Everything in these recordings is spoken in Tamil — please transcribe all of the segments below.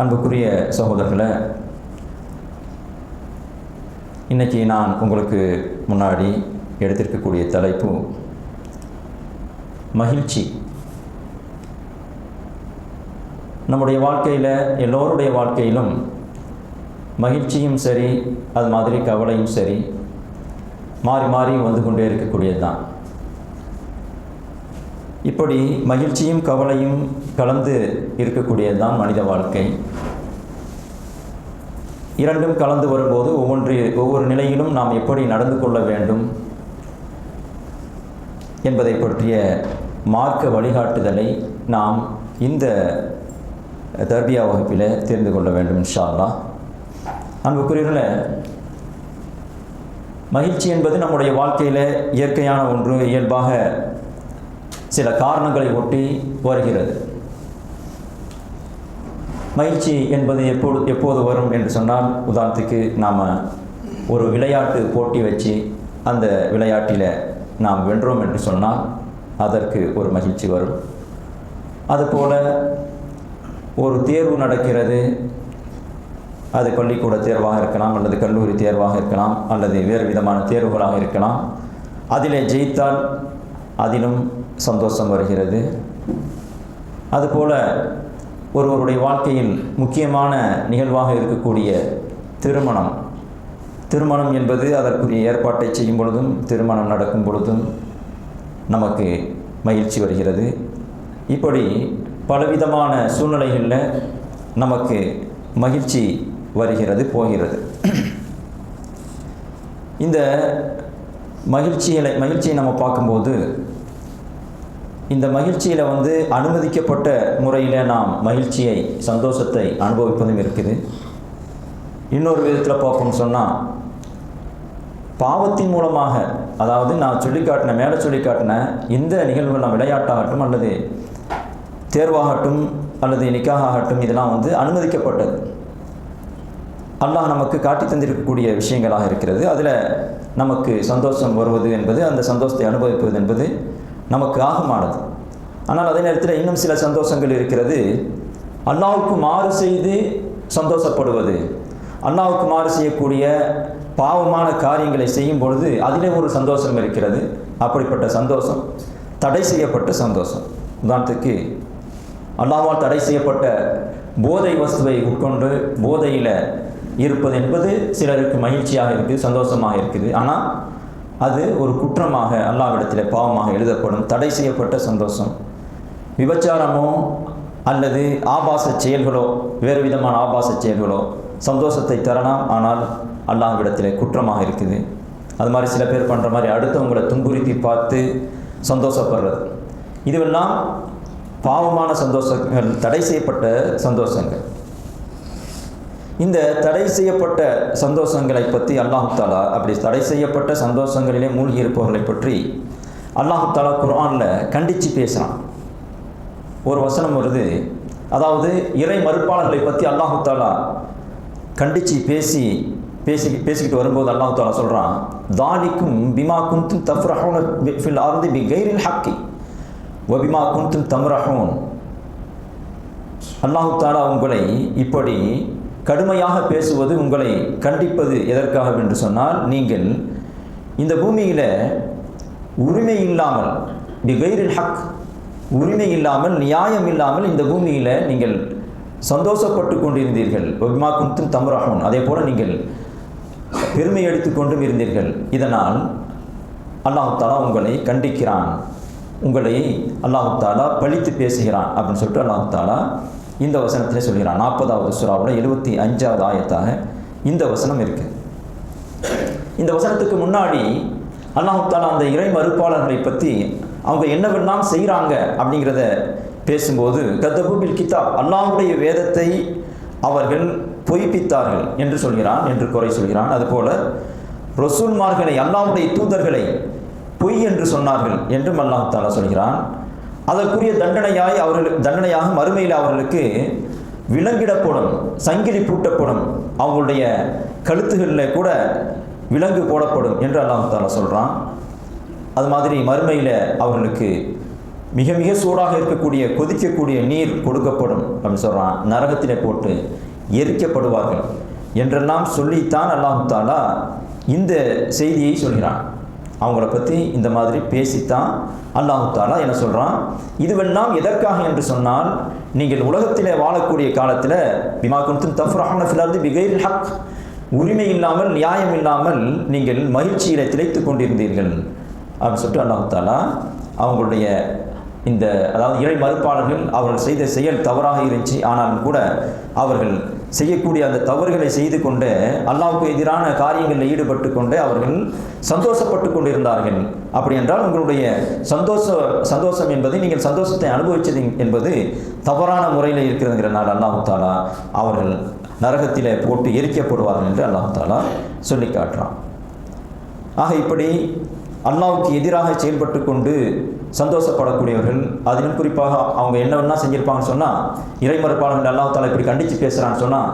அன்புக்குரிய சகோதரர்களை இன்றைக்கி நான் உங்களுக்கு முன்னாடி எடுத்திருக்கக்கூடிய தலைப்பு மகிழ்ச்சி. நம்முடைய வாழ்க்கையில் எல்லோருடைய வாழ்க்கையிலும் மகிழ்ச்சியும் சரி அது மாதிரி கவலையும் சரி மாறி மாறி வந்து கொண்டே இருக்கக்கூடியது தான். இப்படி மகிழ்ச்சியும் கவலையும் கலந்து இருக்கக்கூடியது தான் மனித வாழ்க்கை. இரண்டும் கலந்து வரும்போது ஒவ்வொன்று ஒவ்வொரு நிலையிலும் நாம் எப்படி நடந்து கொள்ள வேண்டும் என்பதை பற்றிய மார்க்க வழிகாட்டுதலை நாம் இந்த தர்பியா வகுப்பில் தெரிந்து கொள்ள வேண்டும் இன்ஷா அல்லாஹ் மகிழ்ச்சி என்பது நம்முடைய வாழ்க்கையில் இயற்கையான ஒன்று இயல்பாக சில காரணங்களை ஒட்டி வருகிறது. மகிழ்ச்சி என்பது எப்போது எப்போது வரும் என்று சொன்னால் உதாரணத்துக்கு நாம் ஒரு விளையாட்டு போட்டி வச்சு அந்த விளையாட்டில் நாம் வென்றோம் என்று சொன்னால் அதற்கு ஒரு மகிழ்ச்சி வரும். அதுபோல் ஒரு தேர்வு நடக்கிறது. அது பள்ளிக்கூட தேர்வாக இருக்கலாம் அல்லது கல்லூரி தேர்வாக இருக்கலாம் அல்லது வேறு விதமான தேர்வுகளாக இருக்கலாம். அதிலே ஜெயித்தால் அதிலும் சந்தோஷம் வருகிறது. அதுபோல் ஒருவருடைய வாழ்க்கையில் முக்கியமான நிகழ்வாக இருக்கக்கூடிய திருமணம். திருமணம் என்பது அதற்குரிய ஏற்பாட்டை செய்யும் பொழுதும் திருமணம் நடக்கும் பொழுதும் நமக்கு மகிழ்ச்சி வருகிறது. இப்படி பலவிதமான சூழ்நிலைகளில் நமக்கு மகிழ்ச்சி வருகிறது போகிறது. இந்த மகிழ்ச்சிகளை மகிழ்ச்சியை நம்ம பார்க்கும்போது இந்த மகிழ்ச்சியில் வந்து அனுமதிக்கப்பட்ட முறையில் நாம் மகிழ்ச்சியை சந்தோஷத்தை அனுபவிப்பதும் இருக்குது. இன்னொரு விதத்தில் பார்ப்போம் சொன்னால் பாவத்தின் மூலமாக அதாவது நான் சொல்லி காட்டின மேலே சொல்லி காட்டின இந்த நிகழ்வுகள் நாம் விளையாட்டாகட்டும் அல்லது தேர்வாகட்டும் அல்லது நிக்காகட்டும் இதெல்லாம் வந்து அனுமதிக்கப்பட்டது. அல்லாஹ் நமக்கு காட்டி தந்திருக்கக்கூடிய விஷயங்களாக இருக்கிறது. அதில் நமக்கு சந்தோஷம் வருவது என்பது அந்த சந்தோஷத்தை அனுபவிப்பது என்பது நமக்கு ஆகமானது. ஆனால் அதே நேரத்தில் இன்னும் சில சந்தோஷங்கள் இருக்கிறது. அல்லாவுக்கு மாறு செய்து சந்தோஷப்படுவது. அல்லாவுக்கு மாறு செய்யக்கூடிய பாவமான காரியங்களை செய்யும் பொழுது அதிலே ஒரு சந்தோஷம் இருக்கிறது. அப்படிப்பட்ட சந்தோஷம் தடை செய்யப்பட்ட சந்தோஷம். உதாரணத்துக்கு அல்லாவால் தடை செய்யப்பட்ட போதை வஸ்துவை உட்கொண்டு போதையில் இருப்பது என்பது சிலருக்கு மகிழ்ச்சியாக இருக்குது சந்தோஷமாக இருக்குது. ஆனால் அது ஒரு குற்றமாக அல்லாவிடத்தில் பாவமாக எழுதப்படும் தடை செய்யப்பட்ட சந்தோஷம். விபச்சாரமோ அல்லது ஆபாச செயல்களோ வேறு விதமான ஆபாச செயல்களோ சந்தோஷத்தை தரலாம் ஆனால் அல்லாஹ்விடத்தில் குற்றமாக இருக்குது. அது மாதிரி சில பேர் பண்ணுற மாதிரி அடுத்தவங்களை துன்புறுத்தி பார்த்து சந்தோஷப்படுறது. இதுவெல்லாம் பாவமான சந்தோஷங்கள் தடை செய்யப்பட்ட சந்தோஷங்கள். இந்த தடை செய்யப்பட்ட சந்தோஷங்களை பற்றி அல்லாஹு தாலா அப்படி தடை செய்யப்பட்ட சந்தோஷங்களிலே மூழ்கி இருப்பவர்களை பற்றி அல்லாஹு தாலா குர்ஆனில் கண்டித்து பேசுகிறான் ஒரு வசனம் வருது. அதாவது இறை மறுப்பாளர்களை பற்றி அல்லாஹு தாலா கண்டித்து பேசி பேசி பேசிக்கிட்டு வரும்போது அல்லாஹு தாலா சொல்கிறான் தாலிக்கும் பிமா குந்தும் தஃப்ரஹோன் ஃபில் அர்தி பி கைரில் ஹக்கி வபிமா குந்தும் தம்ரஹோன். அல்லாஹு தாலா உங்களை இப்படி கடுமையாக பேசுவது உங்களை கண்டிப்பது எதற்காக என்று சொன்னால் நீங்கள் இந்த பூமியில் உரிமை இல்லாமல் தி கைரில் ஹக் உரிமை இல்லாமல் நியாயம் இல்லாமல் இந்த பூமியில் நீங்கள் சந்தோஷப்பட்டு கொண்டிருந்தீர்கள். ஒபிமா குந்தும் தம்ரஹூன். அதே போல் நீங்கள் பெருமை எடுத்துக்கொண்டும் இருந்தீர்கள். இதனால் அல்லாஹு தாலா உங்களை கண்டிக்கிறான். உங்களை அல்லாஹு தாலா பழித்து பேசுகிறான் அப்படின்னு சொல்லிட்டு அல்லாஹு தாலா இந்த வசனத்திலே சொல்கிறான். நாற்பதாவது சுறாவோட எழுபத்தி அஞ்சாவது ஆயத்தாக இந்த வசனம் இருக்குது இந்த வசனத்துக்கு முன்னாடி அல்லாஹுத்தாலா அந்த இறை மறுப்பாளர்களை பற்றி அவங்க என்னவெல்லாம் செய்கிறாங்க அப்படிங்கிறத பேசும்போது கத்தபூபில் கிதாப் அல்லாஹுடைய வேதத்தை அவர்கள் பொய்ப்பித்தார்கள் என்று சொல்கிறான் என்று குறை சொல்கிறான். அதுபோல ரொசூன்மார்களை அல்லாஹுடைய தூதர்களை பொய் என்று சொன்னார்கள் என்றும் அல்லாஹ் தாலா சொல்கிறான். அதற்குரிய தண்டனையாய் அவர்கள் தண்டனையாக மறுமையில் அவர்களுக்கு விலங்கிடப்படும் சங்கிலி பூட்டப்படும் அவங்களுடைய கழுத்துகளில் கூட விலங்கு போடப்படும் என்று அல்லாஹால சொல்கிறான் அது மாதிரி மறுமையில் அவர்களுக்கு மிக மிக சூடாக இருக்கக்கூடிய கொதிக்கக்கூடிய நீர் கொடுக்கப்படும் அப்படின்னு சொல்கிறான் நரகத்திலே போட்டு எரிக்கப்படுவார்கள் என்றெல்லாம் சொல்லித்தான் அல்லாஹு தாலா இந்த செய்தியை சொல்கிறான். அவங்கள பற்றி இந்த மாதிரி பேசித்தான் அல்லாஹு தாலா என்ன சொல்கிறான் இதுவெல்லாம் எதற்காக என்று சொன்னால் நீங்கள் உலகத்திலே வாழக்கூடிய காலத்தில் பிமா குந்தும் தஃப்ரஹான ஃபிலார்து ஹக். உரிமை இல்லாமல் நியாயம் இல்லாமல் நீங்கள் மகிழ்ச்சியில் திளைத்து கொண்டிருந்தீர்கள். அப்படின்னு சொல்லிட்டு அல்லாஹு தாலா அவங்களுடைய இந்த அதாவது இறை மறுப்பாளர்கள் அவர்கள் செய்த செயல் தவறாக இருந்துச்சு. ஆனாலும் கூட அவர்கள் செய்யக்கூடிய அந்த தவறுகளை செய்து கொண்டு அல்லாவுக்கு எதிரான காரியங்களில் ஈடுபட்டு கொண்டு அவர்கள் சந்தோஷப்பட்டு கொண்டிருந்தார்கள். அப்படி என்றால் உங்களுடைய சந்தோஷ சந்தோஷம் என்பது நீங்கள் சந்தோஷத்தை அனுபவிச்சது என்பது தவறான முறையில் இருக்கிறதுங்கிறனால அல்லாஹு தாலா அவர்கள் நரகத்திலே போட்டு எரிக்கப்படுவார்கள் என்று அல்லாஹு தாலா சொல்லி காட்டுறான். ஆக இப்படி அல்லாவுக்கு எதிராக செயல்பட்டு கொண்டு சந்தோஷப்படக்கூடியவர்கள் அதிலும் குறிப்பாக அவங்க என்ன வேணா செஞ்சிருப்பாங்கன்னு சொன்னால் இறைமறுப்பாளர்கள் அல்லாஹால இப்படி கண்டித்து பேசுகிறான்னு சொன்னால்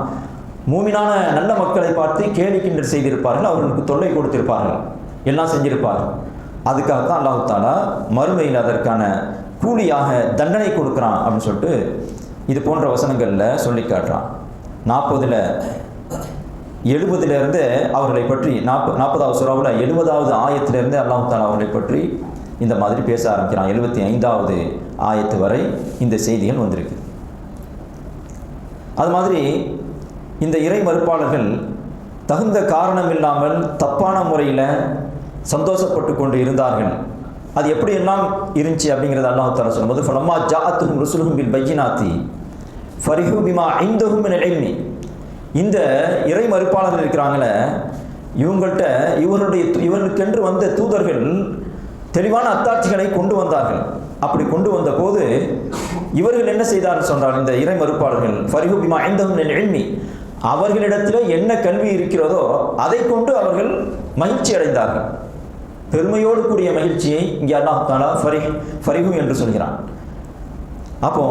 மூமினான நல்ல மக்களை பார்த்து கேலி கிண்டல் செய்திருப்பார்கள் அவர்களுக்கு தொல்லை கொடுத்திருப்பார்கள். எல்லாம் செஞ்சிருப்பார்கள். அதுக்காக தான் மறுமையில் அதற்கான கூலியாக தண்டனை கொடுக்குறான் அப்படின்னு சொல்லிட்டு இது போன்ற வசனங்களில் சொல்லி காட்டுறான். நாற்பதில் எழுபதிலிருந்து அவர்களை பற்றி நாற்ப நாற்பதாவது சுறாவில் எழுபதாவது ஆயத்திலிருந்து அல்லாஹாலா அவர்களை பற்றி இந்த மாதிரி பேச ஆரம்பிக்கிறான். எழுபத்தி ஐந்தாவது ஆயத்து வரை இந்த செய்திகள் வந்திருக்கு. அது மாதிரி இந்த இறை மறுப்பாளர்கள் தகுந்த காரணம் இல்லாமல் தப்பான முறையில் சந்தோஷப்பட்டு கொண்டு இருந்தார்கள். அது எப்படியெல்லாம் இருந்துச்சு அப்படிங்கிறது அல்லாஹ் தாலா சொல்லும்போது ஃபலம்மா ஜாத்தும் ருசுலுஹும் பில் பையினாத்தி ஃபரிஹு பிமா ஐந்தகும் மின் இந்த இறை மறுப்பாளர்கள் இருக்கிறாங்களே இவங்கள்ட்ட இவருடைய இவர்களுக்கென்று வந்த தூதர்கள் தெளிவான அத்தாட்சிகளை கொண்டு வந்தார்கள். அப்படி கொண்டு வந்த போது இவர்கள் என்ன செய்தார்கள் சொன்றால் இந்த இறை மறுப்பாளர்கள். ஃபரிஹு ஐந்தகம் ஐந்தஹும் அவர்களிடத்தில் என்ன கல்வி இருக்கிறதோ அதை கொண்டு அவர்கள் மகிழ்ச்சி அடைந்தார்கள். பெருமையோடு கூடிய மகிழ்ச்சியை இங்கே அல்லாஹாலா ஃபரி ஃபரிஹு என்று சொல்கிறான். அப்போ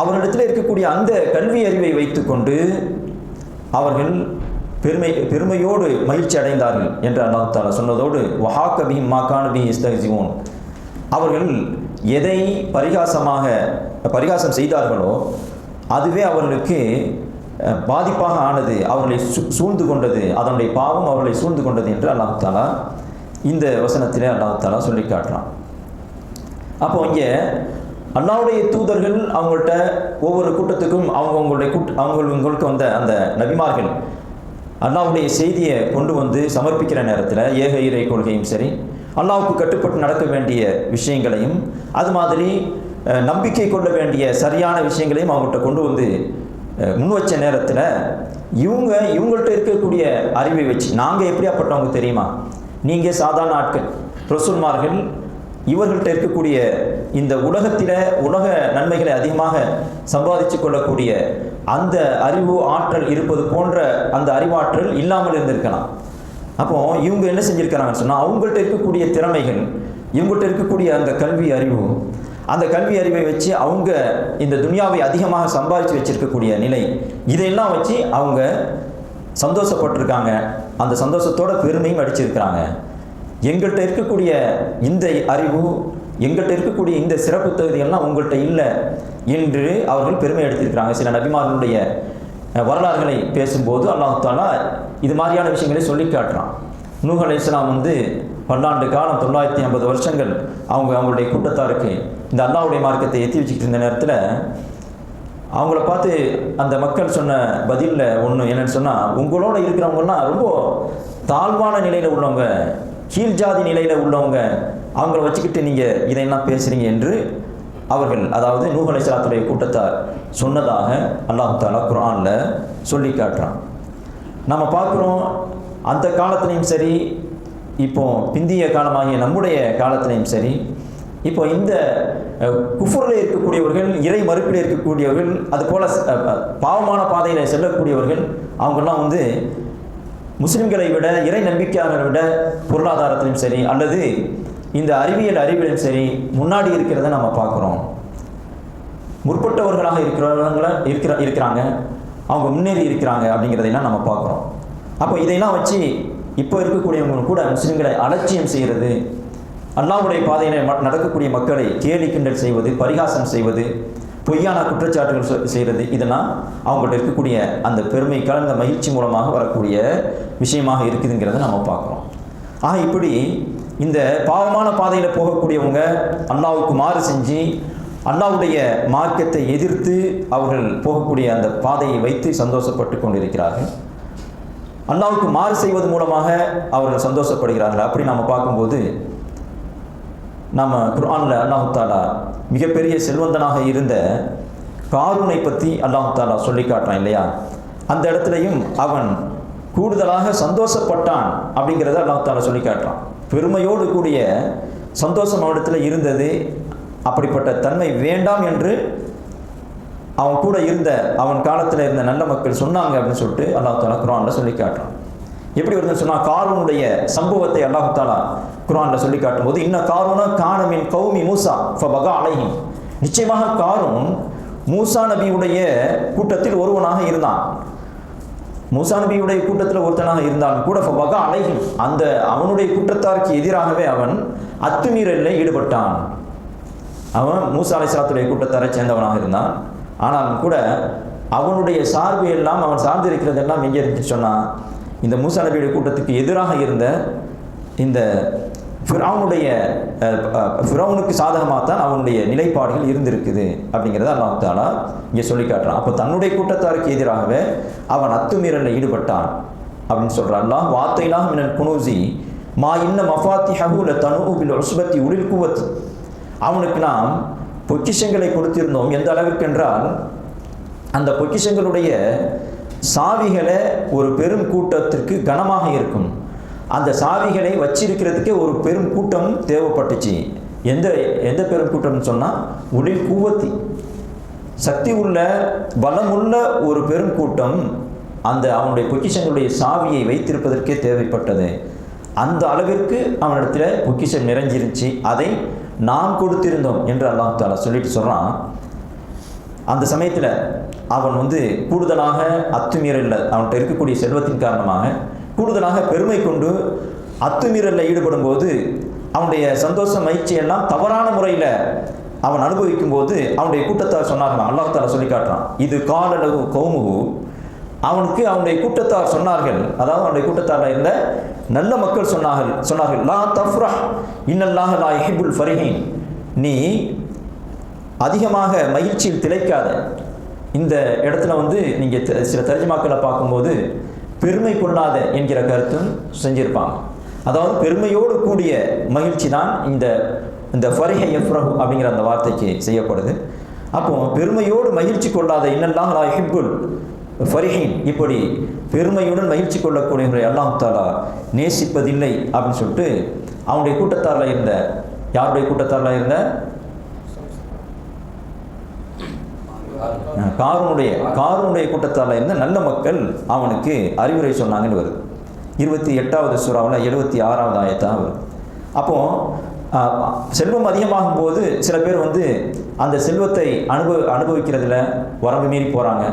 அவரிடத்தில் இருக்கக்கூடிய அந்த கல்வி அறிவை வைத்துக்கொண்டு அவர்கள் பெருமை பெருமையோடு மகிழ்ச்சி அடைந்தார்கள் என்று அல்லாஹ் தாலா சொன்னதோடு வஹாக்க பிஹிம் மாக்கான அவர்கள் எதை பரிகாசமாக பரிகாசம் செய்தார்களோ அதுவே அவர்களுக்கு பாதிப்பாக ஆனது அவர்களை சூழ்ந்து கொண்டது அதனுடைய பாவம் அவர்களை சூழ்ந்து கொண்டது என்று அல்லாஹு தாலா இந்த வசனத்திலே அல்லாஹு தாலா சொல்லி காட்டுறான். அப்போ இங்கே அல்லாவுடைய தூதர்கள் அவங்கள்ட்ட ஒவ்வொரு கூட்டத்துக்கும் அவங்க அவங்களுடைய கூட்ட அவங்களுக்கு வந்த அந்த நபிமார்கள் அல்லாவுடைய செய்தியை கொண்டு வந்து சமர்ப்பிக்கிற நேரத்தில் ஏக இறை கொள்கையும் சரி அல்லாவுக்கு கட்டுப்பட்டு நடக்க வேண்டிய விஷயங்களையும் அது மாதிரி நம்பிக்கை கொள்ள வேண்டிய சரியான விஷயங்களையும் அவங்கள்ட்ட கொண்டு வந்து முன் வச்ச நேரத்தில் இவங்க இவங்கள்ட்ட இருக்கக்கூடிய அறிவை வச்சு நாங்கள் எப்படியாப்பட்டவங்க தெரியுமா? நீங்கள் சாதாரண ஆட்கள் ரசூல்மார்கள் இவர்கள்ட்ட இருக்கக்கூடிய இந்த உலகத்தில் உலக நன்மைகளை அதிகமாக சம்பாதிச்சு கொள்ளக்கூடிய அந்த அறிவு ஆற்றல் இருப்பது போன்ற அந்த அறிவாற்றல் இல்லாமல் இருந்திருக்கலாம். அப்போ இவங்க என்ன செஞ்சிருக்கிறாங்கன்னு சொன்னால் அவங்கள்ட்ட இருக்கக்கூடிய திறமைகள் இவங்கள்ட்ட இருக்கக்கூடிய அந்த கல்வி அறிவு அந்த கல்வி அறிவை வச்சு அவங்க இந்த துனியாவை அதிகமாக சம்பாதிச்சு வச்சிருக்கக்கூடிய நிலை இதையெல்லாம் வச்சு அவங்க சந்தோஷப்பட்டிருக்காங்க. அந்த சந்தோஷத்தோட பெருமையும் அடிச்சிருக்கிறாங்க. எங்கள்கிட்ட இருக்கக்கூடிய இந்த அறிவு எங்கள்கிட்ட இருக்கக்கூடிய இந்த சிறப்பு தகுதிகள்லாம் உங்கள்கிட்ட இல்லை என்று அவர்கள் பெருமை எடுத்திருக்கிறாங்க. சில நபிமார்களுடைய வரலாறுகளை பேசும்போது அல்லாஹாலா இது மாதிரியான விஷயங்களை சொல்லி காட்டுறான். நூஹ் அலி இஸ்லாம் வந்து பல்லாண்டு காலம் தொள்ளாயிரத்தி ஐம்பது வருஷங்கள் அவங்க அவங்களுடைய கூட்டத்தாருக்கு இந்த அல்லாவுடைய மார்க்கத்தை எத்தி வச்சுக்கிட்டு இருந்த நேரத்தில் அவங்கள பார்த்து அந்த மக்கள் சொன்ன பதிலில் ஒன்று என்னன்னு சொன்னால் உங்களோட இருக்கிறவங்கலாம் ரொம்ப தாழ்வான நிலையில் உள்ளவங்க கீழ் ஜாதி நிலையில் உள்ளவங்க அவங்கள வச்சுக்கிட்டு நீங்கள் இதையெல்லாம் பேசுகிறீங்க என்று அவர்கள் அதாவது நூஹ் அலைஹிஸ்ஸலாத்துடைய கூட்டத்தார் சொன்னதாக அல்லாஹு தாலா குரானில் சொல்லி காட்டுறான். நம்ம பார்க்குறோம் அந்த காலத்துலேயும் சரி இப்போ பிந்திய காலமாகிய நம்முடைய காலத்திலையும் சரி இப்போ இந்த குஃபரில் இருக்கக்கூடியவர்கள் இறை மறுப்பில் இருக்கக்கூடியவர்கள் அதுபோல் பாவமான பாதையில் செல்லக்கூடியவர்கள் அவங்கெல்லாம் வந்து முஸ்லிம்களை விட இறை நம்பிக்கையாளர்களை விட பொருளாதாரத்திலும் சரி அல்லது இந்த அறிவியல் அறிவியலும் சரி முன்னாடி இருக்கிறத நம்ம பார்க்குறோம். முற்பட்டவர்களாக இருக்கிறவங்கள இருக்கிற இருக்கிறாங்க. அவங்க முன்னேறி இருக்கிறாங்க அப்படிங்கிறதையெல்லாம் நம்ம பார்க்குறோம். அப்போ இதையெல்லாம் வச்சு இப்போ இருக்கக்கூடியவங்க கூட முஸ்லீம்களை அலட்சியம் செய்கிறது அல்லாவுடைய பாதையில் நடக்கக்கூடிய மக்களை கேலி கிண்டல் செய்வது பரிகாசம் செய்வது பொய்யான குற்றச்சாட்டுகள் செய்கிறது இதெல்லாம் அவங்கள்ட்ட இருக்கக்கூடிய அந்த பெருமை கலந்த மகிழ்ச்சி மூலமாக வரக்கூடிய விஷயமாக இருக்குதுங்கிறத நம்ம பார்க்குறோம். ஆக இப்படி இந்த பாவமான பாதையில் போகக்கூடியவங்க அல்லாவுக்கு மாறு செஞ்சு அல்லாவுடைய மார்க்கத்தை எதிர்த்து அவர்கள் போகக்கூடிய அந்த பாதையை வைத்து சந்தோஷப்பட்டு கொண்டிருக்கிறார்கள். அல்லாவுக்கு மாறு செய்வது மூலமாக அவர்கள் சந்தோஷப்படுகிறார்கள். அப்படி நம்ம பார்க்கும்போது நம்ம குர்ஆனில் அல்லாஹு தாலா மிகப்பெரிய செல்வந்தனாக இருந்த காரூனை பற்றி அல்லாஹு தாலா சொல்லி காட்டுறான் இல்லையா? அந்த இடத்துலையும் அவன் கூடுதலாக சந்தோஷப்பட்டான் அப்படிங்கிறத அல்லாஹு தாலா சொல்லி காட்டுறான். பெருமையோடு கூடிய சந்தோஷம் அவனிடத்தில் இருந்தது. அப்படிப்பட்ட தன்மை வேண்டாம் என்று அவன் கூட இருந்த அவன் காலத்தில் இருந்த நல்ல மக்கள் சொன்னாங்க அப்படின்னு சொல்லிட்டு அல்லாஹ் தாலா குரானில் சொல்லி காட்டுறான். எப்படி வருதுன்னு சொன்னால் காரூனுடைய சம்பவத்தை அல்லாஹு தாலா குரானில் சொல்லி காட்டும்போது இன்ன காரூனா காணமின் கௌமி மூசா ஃபபகா அலைஹிம். நிச்சயமாக காரூன் மூசா நபியுடைய கூட்டத்தில் ஒருவனாக இருந்தான். மூசா நபியுடைய கூட்டத்தில் ஒருத்தனாக இருந்தாலும் கூட ஃபபகா அலைஹிம். அந்த அவனுடைய குற்றத்தாருக்கு எதிராகவே அவன் அத்துமீறலில் ஈடுபட்டான். அவன் மூசா அலைசாத்துடைய கூட்டத்தாரை சேர்ந்தவனாக இருந்தான். ஆனாலும் கூட அவனுடைய சார்பு எல்லாம் அவன் சார்ந்து இருக்கிறதெல்லாம் எங்கே இருந்துச்சு சொன்னான் இந்த மூசா நபியுடைய கூட்டத்துக்கு எதிராக இருந்த இந்த ஃபிரௌனுடைய ஃபிரௌனுக்கு சாதகமாக தான் அவனுடைய நிலைப்பாடுகள் இருந்திருக்குது அப்படிங்கிறத அல்லாஹ் தாலா இங்கே சொல்லி காட்டுறான். அப்போ தன்னுடைய கூட்டத்தாருக்கு எதிராகவே அவன் அத்துமீறலில் ஈடுபட்டான் அப்படின்னு சொல்கிறான் அல்லாஹ் வார்த்தையிலாக மினன் குனூசி மா இன்ன மஃபாத்தி ஹகுல தனுபில் உஸ்பத்தி உளில் குவத். அவனுக்கு நாம் பொக்கிஷங்களை கொடுத்திருந்தோம். எந்த அளவுக்கு என்றால் அந்த பொக்கிஷங்களுடைய சாவிகளை ஒரு பெரும் கூட்டத்திற்கு கனமாக இருக்கும். அந்த சாவிகளை வச்சிருக்கிறதுக்கே ஒரு பெரும் கூட்டம் தேவைப்பட்டுச்சு. எந்த எந்த பெரும் கூட்டம்னு சொன்னால் உடல் கூவத்தி. சக்தி உள்ள பலமுள்ள ஒரு பெரும் கூட்டம் அந்த அவனுடைய பொக்கிஷங்களுடைய சாவியை வைத்திருப்பதற்கே தேவைப்பட்டது. அந்த அளவிற்கு அவனிடத்தில் பொக்கிஷம் நிறைஞ்சிருந்துச்சு. அதை நாம் கொடுத்திருந்தோம் என்று அல்லாஹ் தாலா சொல்லிட்டு சொல்கிறான் அந்த சமயத்தில் அவன் வந்து கூடுதலாக அத்துமீறல் அவன்கிட்ட இருக்கக்கூடிய செல்வத்தின் காரணமாக கூடுதலாக பெருமை கொண்டு அத்துமீறலில் ஈடுபடும் போது அவனுடைய சந்தோஷ மகிழ்ச்சி எல்லாம் தவறான முறையில் அவன் அனுபவிக்கும் போது அவனுடைய கூட்டத்தார் சொன்னார்களாம். அல்லாஹ் தாலா சொல்லி காட்டுறான். இது காலளவு கௌமுகு அவனுக்கு அவனுடைய கூட்டத்தார் சொன்னார்கள். அதாவது அவனுடைய கூட்டத்தாரில் இருந்த நல்ல மக்கள் சொன்னார்கள். சொன்னார்கள் லா தஃப்ரா இன்னல்லாஹ லா யுஹிப்புல் ஃபரிஹீன். நீ அதிகமாக மகிழ்ச்சியில் திளைக்காத. இந்த இடத்துல வந்து நீங்கள் சில தர்ஜமாக்களை பார்க்கும்போது பெருமை கொள்ளாத என்கிற கருத்தும் செஞ்சிருப்பாங்க. அதாவது பெருமையோடு கூடிய மகிழ்ச்சி தான் இந்த இந்த ஃபரிஹ எஃப்ரஹு அப்படிங்கிற அந்த வார்த்தைக்கு செய்யப்படுது. அப்போ பெருமையோடு மகிழ்ச்சி கொள்ளாத இன்னெல்லாம் லா ஹிப்புல் ஃபரிஹின். இப்படி பெருமையுடன் மகிழ்ச்சி கொள்ளக்கூடியவரை அல்லாஹு தாலா நேசிப்பதில்லை அப்படின்னு சொல்லிட்டு அவனுடைய கூட்டத்தாரில் இருந்த யாருடைய கூட்டத்தாரில் இருந்த? காரனுடைய காரனுடைய கூட்டத்தால் இருந்த நல்ல மக்கள் அவனுக்கு அறிவுரை சொன்னாங்கன்னு வருது. இருபத்தி எட்டாவது சூறாவில் எழுபத்தி ஆறாவது ஆயத்தான் வருது. அப்போது செல்வம் அதிகமாகும் போது சில பேர் வந்து அந்த செல்வத்தை அனுபவ அனுபவிக்கிறதுல வரம்பு மீறி போகிறாங்க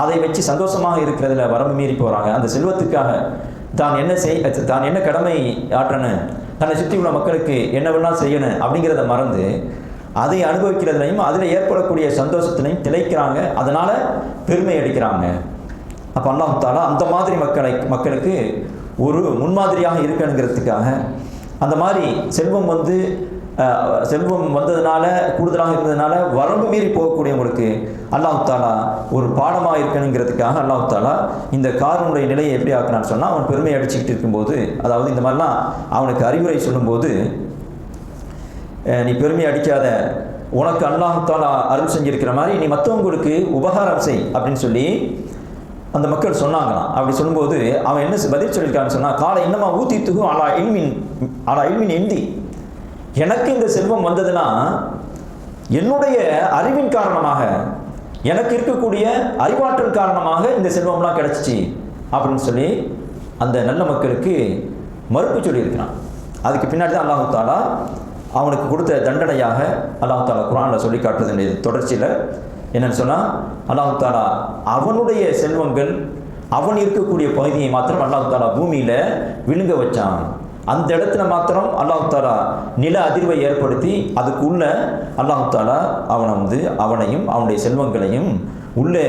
அதை வச்சு சந்தோஷமாக இருக்கிறதுல வரம்பு மீறி போகிறாங்க அந்த செல்வத்துக்காக தான் என்ன செய் தான் என்ன கடமை ஆற்றணும்? தன்னை சுற்றி உள்ள மக்களுக்கு என்னவெல்லாம் செய்யணும் அப்படிங்கிறத மறந்து அதை அனுபவிக்கிறதுலையும் அதில் ஏற்படக்கூடிய சந்தோஷத்திலையும் திளைக்கிறாங்க. அதனால் பெருமை அடிக்கிறாங்க. அப்போ அல்லாஹ் தாலா அந்த மாதிரி மக்களை மக்களுக்கு ஒரு முன்மாதிரியாக இருக்கணுங்கிறதுக்காக அந்த மாதிரி செல்வம் வந்து செல்வம் வந்ததுனால கூடுதலாக இருந்ததுனால வரம்பு மீறி போகக்கூடியவங்களுக்கு அல்லாஹு தாலா ஒரு பாடமாக இருக்கணுங்கிறதுக்காக அல்லாஹு தாலா இந்த காரனுடைய நிலையை எப்படி ஆக்கினான்னு சொன்னால் அவன் பெருமை அடிச்சுக்கிட்டு இருக்கும்போது அதாவது இந்த மாதிரிலாம் அவனுக்கு அறிவுரை சொல்லும்போது நீ பெருமை அடிக்காத. உனக்கு அல்லாஹாலா அருள் செஞ்சிருக்கிற மாதிரி நீ மற்றவங்களுக்கு உபகாரம் செய் அப்படின்னு சொல்லி அந்த மக்கள் சொன்னாங்களாம். அப்படி சொல்லும்போது அவன் என்ன பதில் சொல்லியிருக்கான்னு சொன்னால் காலை என்னமா ஊத்தி துகும் அலா இல்மின் அலா இல்மின் எந்தி எனக்கு இந்த செல்வம் வந்ததுன்னா என்னுடைய அறிவின் காரணமாக எனக்கு இருக்கக்கூடிய அறிவாற்றல் காரணமாக இந்த செல்வம்லாம் கிடச்சிச்சு அப்படின்னு சொல்லி அந்த நல்ல மக்களுக்கு மறுப்பு சொல்லியிருக்கிறான். அதுக்கு பின்னாடி தான் அல்லாஹு தாலா அவனுக்கு கொடுத்த தண்டனையாக அல்லாஹு தாலா குரானில் சொல்லி காட்டுறதுடைய தொடர்ச்சியில் என்னென்னு சொன்னால் அல்லாஹு தாலா அவனுடைய செல்வங்கள் அவன் இருக்கக்கூடிய பகுதியை மாத்திரம் அல்லாஹு தாலா பூமியில் விழுங்க வச்சான். அந்த இடத்துல மாத்திரம் அல்லாஹு தாலா நில அதிர்வை ஏற்படுத்தி அதுக்குள்ள அல்லாஹ் தாலா அவனை வந்து அவனையும் அவனுடைய செல்வங்களையும் உள்ளே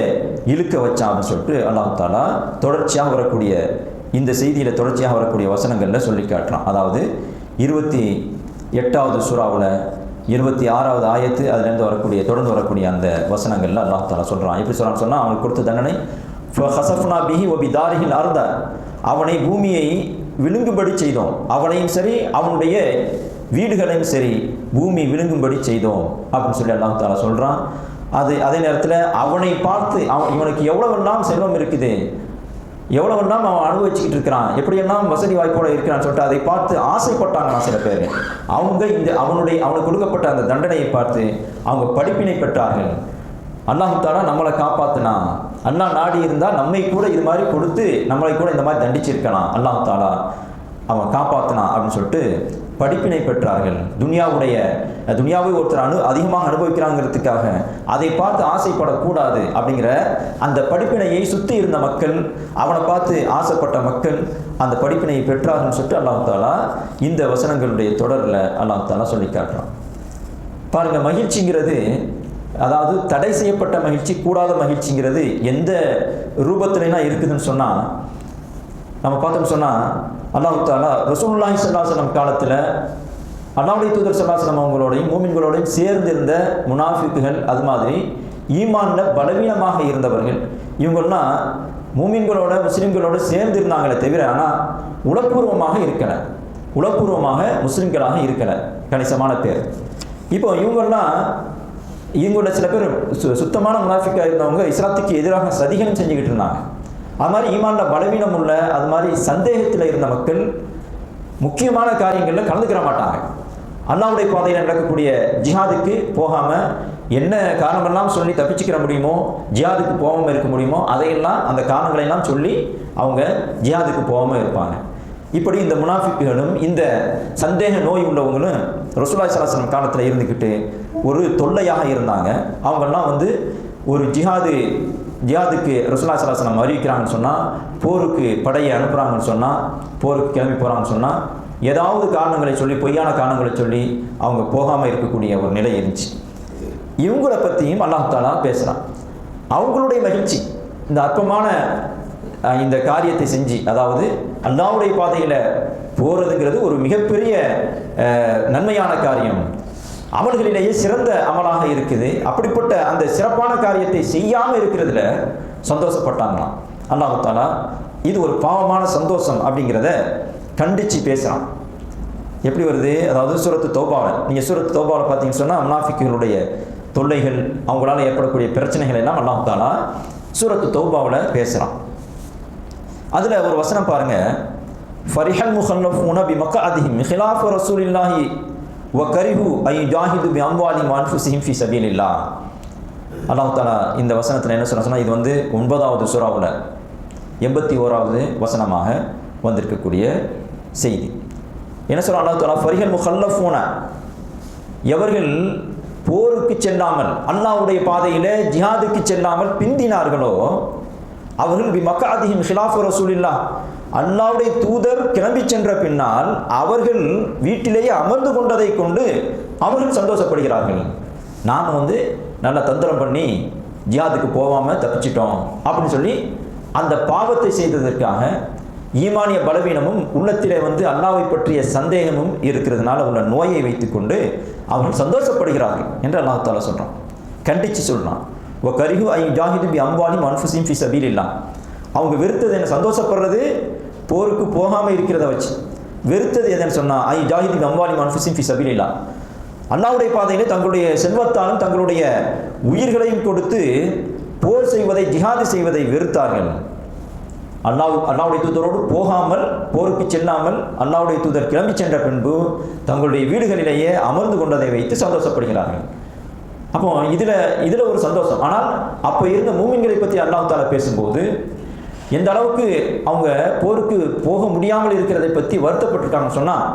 இழுக்க வச்சான் அப்படின்னு சொல்லிட்டு அல்லாஹு தாலா தொடர்ச்சியாக வரக்கூடிய இந்த செய்தியில் தொடர்ச்சியாக வரக்கூடிய வசனங்களில் சொல்லி காட்டுறான். அதாவது இருபத்தி எட்டாவது சுறாவில் இருபத்தி ஆறாவது ஆயத்து அதுலேருந்து வரக்கூடிய தொடர்ந்து வரக்கூடிய அந்த வசனங்கள்ல அல்லாஹ் தாலா சொல்கிறான் எப்படி சொல்கிறான்னு சொன்னால் அவனுக்கு கொடுத்த தண்டனை ஹசஃப்னா பிஹி ஒபி தாரிகில் அர்த. அவனை பூமியை விழுங்கும்படி செய்தோம். அவனையும் சரி அவனுடைய வீடுகளையும் சரி பூமி விழுங்கும்படி செய்தோம் அப்படின்னு சொல்லி அல்லாஹ் தாலா சொல்கிறான் அது அதே நேரத்தில் அவனை பார்த்து அவன் இவனுக்கு எவ்வளவெல்லாம் செல்வம் இருக்குது எவ்வளவெல்லாம் அவன் அனுபவிச்சுக்கிட்டு இருக்கிறான் எப்படியெல்லாம் வசதி வாய்ப்போட இருக்கிறான்னு சொல்லிட்டு அதை பார்த்து ஆசைப்பட்டாங்களாம் சில பேர். அவங்க இந்த அவனுடைய அவனுக்கு கொடுக்கப்பட்ட அந்த தண்டனையை பார்த்து அவங்க படிப்பினை பெற்றார்கள். அல்லாஹு நம்மளை காப்பாத்தினா அண்ணா நாடி இருந்தால் நம்மை கூட இது மாதிரி கொடுத்து நம்மளை கூட இந்த மாதிரி தண்டிச்சிருக்கலாம் அல்லாஹு அவன் காப்பாத்தினா அப்படின்னு சொல்லிட்டு படிப்பினை பெற்றார்கள். துனியாவுடைய துனியாவை ஒருத்தர் அனு அதிகமாக அனுபவிக்கிறாங்கிறதுக்காக அதை பார்த்து ஆசைப்படக்கூடாது அப்படிங்கிற அந்த படிப்பினையை சுற்றி இருந்த மக்கள் அவனை பார்த்து ஆசைப்பட்ட மக்கள் அந்த படிப்பினையை பெற்றார்கள்னு சொல்லிட்டு அல்லாஹ் தாலா இந்த வசனங்களுடைய தொடரில் அல்லாஹ் தாலா சொல்லி காட்டுறான். பாருங்க மகிழ்ச்சிங்கிறது அதாவது தடை செய்யப்பட்ட மகிழ்ச்சி கூடாத மகிழ்ச்சிங்கிறது எந்த ரூபத்துலனா இருக்குதுன்னு சொன்னால் நம்ம பார்த்தோம் சொன்னால் அல்லாஹு தாலா ரசூல்லாஹி ஸல்லல்லாஹு காலத்தில் அல்லாவுடைய தூதர் சல்லாஸ்லம் அவங்களோடையும் மூமின்களோடையும் சேர்ந்திருந்த முனாஃபிக்குகள் அது மாதிரி ஈமானில் பலவீனமாக இருந்தவர்கள். இவங்கன்னா மூமின்களோட முஸ்லீம்களோட சேர்ந்து இருந்தாங்களே தவிர ஆனால் உளப்பூர்வமாக இருக்கலை. உளப்பூர்வமாக முஸ்லீம்களாக இருக்கலை கணிசமான பேர். இப்போ இவங்கெல்லாம் இவங்களோட சில பேர் சு சுத்தமான முனாஃபிக்காக இருந்தவங்க இஸ்லாத்துக்கு எதிராக சதிகளும் செஞ்சுக்கிட்டு இருந்தாங்க. அது மாதிரி ஈமானில் பலவீனம் உள்ள அது மாதிரி சந்தேகத்தில் இருந்த மக்கள் முக்கியமான காரியங்களில் கலந்துக்கிற மாட்டாங்க. அல்லாவுடைய பாதையில் நடக்கக்கூடிய ஜிஹாதுக்கு போகாமல் என்ன காரணமெல்லாம் சொல்லி தப்பிச்சுக்கிற முடியுமோ ஜிஹாதுக்கு போகாமல் இருக்க முடியுமோ அதையெல்லாம் அந்த காரணங்களையெல்லாம் சொல்லி அவங்க ஜிஹாதுக்கு போகாமல் இருப்பாங்க. இப்படி இந்த முனாஃபிக்குகளும் இந்த சந்தேக நோய் உள்ளவங்களும் ரசூலாய் சலாசனம் காலத்தில் இருந்துக்கிட்டு ஒரு தொல்லையாக இருந்தாங்க. அவங்கெல்லாம் வந்து ஒரு ஜிஹாது ஜியாதுக்கு ரசூலா சலாசனம் அறிவிக்கிறாங்கன்னு சொன்னால் போருக்கு படையை அனுப்புகிறாங்கன்னு சொன்னால் போருக்கு கிளம்பி போகிறாங்கன்னு சொன்னால் ஏதாவது காரணங்களை சொல்லி பொய்யான காரணங்களை சொல்லி அவங்க போகாமல் இருக்கக்கூடிய ஒரு நிலை இருந்துச்சு. இவங்கள பற்றியும் அல்லாஹாலா பேசுகிறான் அவங்களுடைய மகிழ்ச்சி இந்த அற்பமான இந்த காரியத்தை செஞ்சு அதாவது அல்லாவுடைய பாதையில் போகிறதுங்கிறது ஒரு மிகப்பெரிய நன்மையான காரியம். அமல்களிலேயே சிறந்த அமலாக இருக்குது. அப்படிப்பட்ட அந்த சிறப்பான காரியத்தை செய்யாமல் இருக்கிறதுல சந்தோஷப்பட்டாங்களாம் அல்லாஹு தாலா இது ஒரு பாவமான சந்தோஷம் அப்படிங்கிறத கண்டித்து பேசுகிறான் எப்படி வருது? அதாவது சூரத்து தோபாவில் நீங்கள் சூரத்து தோபாவில் பார்த்தீங்கன்னு சொன்னால் முனாஃபிக்குகளுடைய தொல்லைகள் அவங்களால ஏற்படக்கூடிய பிரச்சனைகள் எல்லாம் அல்லாஹ் தாலா சூரத்து தௌபாவில் பேசுகிறான் அதில் ஒரு வசனம் பாருங்கள் ஃபரிஹல் முஹல்லஃபூன பி மக்அதிஹிம் ஹிலாஃப ரசூலில்லாஹி வக்கரிஹு ஐ ஜாஹிது பி அம்வாலி மான்ஃபு சிஹிம் ஃபி சபீலில்லாஹ் அல்லாஹ் தாலா இந்த வசனத்தில் என்ன சொன்னா சொன்னால் இது வந்து ஒன்பதாவது சுறாவில் எண்பத்தி ஓராவது வசனமாக வந்திருக்கக்கூடிய செய்தி. என்ன சொல்ல அல்லாஹ் தாலா ஃபரிஹல் முஹல்லஃபூன எவர்கள் போருக்கு செல்லாமல் அல்லாவுடைய பாதையில் ஜிஹாதுக்கு செல்லாமல் பிந்தினார்களோ அவர்கள் பி மக்காதிஹிம் ஹிலாஃபு ரசூலில்லா அல்லாவுடைய தூதர் கிளம்பி சென்ற பின்னால் அவர்கள் வீட்டிலேயே அமர்ந்து கொண்டதை கொண்டு அவர்கள் சந்தோஷப்படுகிறார்கள். நாம் வந்து நல்ல தந்திரம் பண்ணி ஜியாதுக்கு போகாமல் தப்பிச்சிட்டோம் அப்படின்னு சொல்லி அந்த பாவத்தை செய்ததற்காக ஈமானிய பலவீனமும் உள்ளத்திலே வந்து அல்லாவை பற்றிய சந்தேகமும் இருக்கிறதுனால உள்ள நோயை வைத்துக்கொண்டு அவர்கள் சந்தோஷப்படுகிறார்கள் என்று அல்லாஹ் தாலா சொல்கிறான் கண்டித்து சொல்கிறான் ஓ கரிஹு ஐ ஜாஹிது பி அம்பாலிம் மன்ஃபுசிம் ஃபி சபீலில்லா அவங்க வெறுத்தது என்ன? சந்தோஷப்படுறது? போருக்கு போகாமல் இருக்கிறத வச்சு வெறுத்தது எதுன்னு சொன்னால் ஐ ஜாஹித் பி அம்பாலிம் ஃபி சபீலில்லா. அல்லாவுடைய பாதையிலே தங்களுடைய செல்வத்தாலும் தங்களுடைய உயிர்களையும் கொடுத்து போர் செய்வதை ஜிஹாது செய்வதை வெறுத்தார்கள். அல்லாஹ் அல்லாவுடைய தூதரோடு போகாமல் போருக்கு செல்லாமல் அல்லாவுடைய தூதர் கிளம்பி சென்ற பின்பு தங்களுடைய வீடுகளிலேயே அமர்ந்து கொண்டதை வைத்து சந்தோஷப்படுகிறார்கள். அப்போ இதில் இதில் ஒரு சந்தோஷம். ஆனால் அப்போ இருந்த மூமின்களை பற்றி அல்லாஹ் தாலா பேசும்போது எந்த அளவுக்கு அவங்க போருக்கு போக முடியாமல் இருக்கிறதை பற்றி வருத்தப்பட்டிருக்காங்க சொன்னால்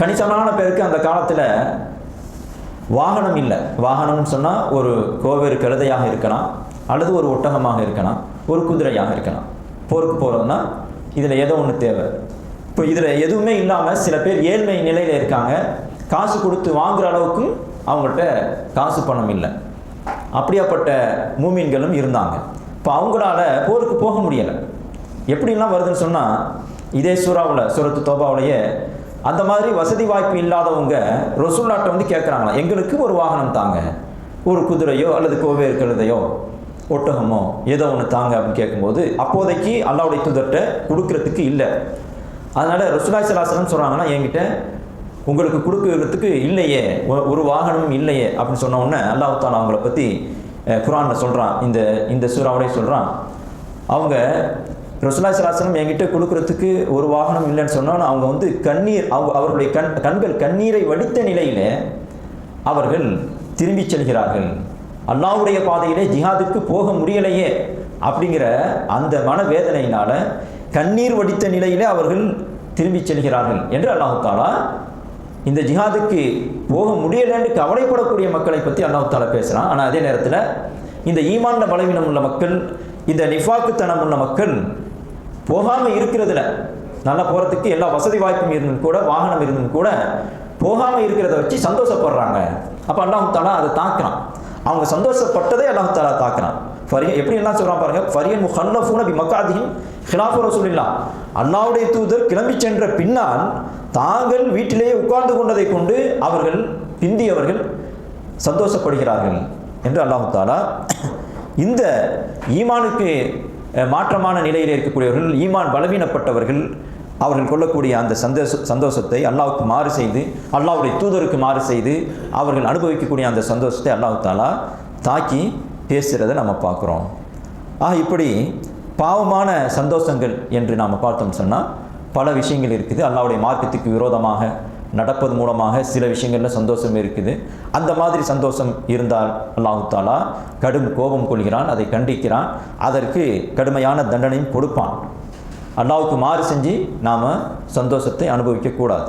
கணிசமான பேருக்கு அந்த காலத்தில் வாகனம் இல்லை. வாகனம்னு சொன்னால் ஒரு கோவேறு கழுதையாக இருக்கலாம் அல்லது ஒரு ஒட்டகமாக இருக்கலாம் ஒரு குதிரையாக இருக்கலாம். போருக்கு போகிறதுனா இதில் ஏதோ ஒன்று தேவை. இப்போ இதில் எதுவுமே இல்லாமல் சில பேர் ஏழ்மை நிலையில் இருக்காங்க. காசு கொடுத்து வாங்குற அளவுக்கும் அவங்கள்ட்ட காசு பணம் இல்லை. அப்படியாப்பட்ட மூமீன்களும் இருந்தாங்க. இப்போ அவங்களால போருக்கு போக முடியலை. எப்படிலாம் வருதுன்னு சொன்னால் இதே சூறாவில் சூரத்து தோபாவிலேயே அந்த மாதிரி வசதி வாய்ப்பு இல்லாதவங்க ரசூல்லாட்ட வந்து கேட்குறாங்களா எங்களுக்கு ஒரு வாகனம் தாங்க. ஒரு குதிரையோ அல்லது கோவேறு இருக்கிறதையோ ஒட்டகமோ ஏதோ ஒன்று தாங்க அப்படின்னு கேட்கும்போது அப்போதைக்கு அல்லாவுடைய தூதர்கிட்ட கொடுக்கறதுக்கு இல்லை. அதனால் ரசுலாய் சலாசனம் சொல்கிறாங்கன்னா என்கிட்ட உங்களுக்கு கொடுக்கறதுக்கு இல்லையே ஒரு வாகனமும் இல்லையே அப்படின்னு சொன்ன உடனே அல்லாஹால அவங்கள பற்றி குரானில் சொல்கிறான் இந்த இந்த சூறாவுடைய சொல்கிறான் அவங்க ரசூலா சலாசனம் என்கிட்ட கொடுக்கறதுக்கு ஒரு வாகனம் இல்லைன்னு சொன்னால் அவங்க வந்து கண்ணீர் அவங்க அவர்களுடைய கண் கண்கள் கண்ணீரை வடித்த நிலையிலே அவர்கள் திரும்பி செல்கிறார்கள். அல்லாவுடைய பாதையிலே ஜிஹாதுக்கு போக முடியலையே அப்படிங்கிற அந்த மனவேதனையினால் கண்ணீர் வடித்த நிலையிலே அவர்கள் திரும்பி செல்கிறார்கள் என்று அல்லாஹு தாலா இந்த ஜிஹாதுக்கு போக முடியலைன்னு கவலைப்படக்கூடிய மக்களை பற்றி அண்ணாவுத்தால பேசுகிறான் ஆனால் அதே நேரத்தில் இந்த ஈமான பலவீனம் உள்ள மக்கள் இந்த நிஃபாக்குத்தனம் உள்ள மக்கள் போகாமல் இருக்கிறதுல நல்லா போகிறதுக்கு எல்லா வசதி வாய்ப்பும் இருந்தும் கூட வாகனம் இருந்தும் கூட போகாமல் இருக்கிறத வச்சு சந்தோஷப்படுறாங்க. அப்போ அல்லாஹ் அதை தாக்குறான். அவங்க சந்தோஷப்பட்டதே அல்லாஹ் தாக்குறான். ஃபரிய எப்படி எல்லாம் சொல்கிறான் பாருங்க? ஃபரியன் முஹல்லஃபூன பி மக்காதிஹிம் ஹிலாஃபு சொல்லிடலாம் அல்லாவுடைய தூதர் கிளம்பி சென்ற பின்னால் தாங்கள் வீட்டிலேயே உட்கார்ந்து கொண்டதை கொண்டு அவர்கள் பிந்தியவர்கள் சந்தோஷப்படுகிறார்கள் என்று அல்லாஹு தாலா இந்த ஈமானுக்கு மாற்றமான நிலையில் இருக்கக்கூடியவர்கள் ஈமான் பலவீனப்பட்டவர்கள் அவர்கள் கொள்ளக்கூடிய அந்த சந்தோஷ சந்தோஷத்தை அல்லாவுக்கு மாறு செய்து அல்லாவுடைய தூதருக்கு மாறு செய்து அவர்கள் அனுபவிக்கக்கூடிய அந்த சந்தோஷத்தை அல்லாஹு தாலா தாக்கி பேசுகிறத நம்ம பார்க்குறோம். ஆக இப்படி பாவமான சந்தோஷங்கள் என்று நாம் பார்த்தோம் சொன்னால் பல விஷயங்கள் இருக்குது. அல்லாவுடைய மார்க்கத்துக்கு விரோதமாக நடப்பது மூலமாக சில விஷயங்களில் சந்தோஷம் இருக்குது. அந்த மாதிரி சந்தோஷம் இருந்தால் அல்லாஹு தாலா கடும் கோபம் கொள்கிறான் அதை கண்டிக்கிறான். அதற்கு கடுமையான தண்டனையும் கொடுப்பான். அல்லாவுக்கு மாறு செஞ்சு நாம் சந்தோஷத்தை அனுபவிக்கக்கூடாது.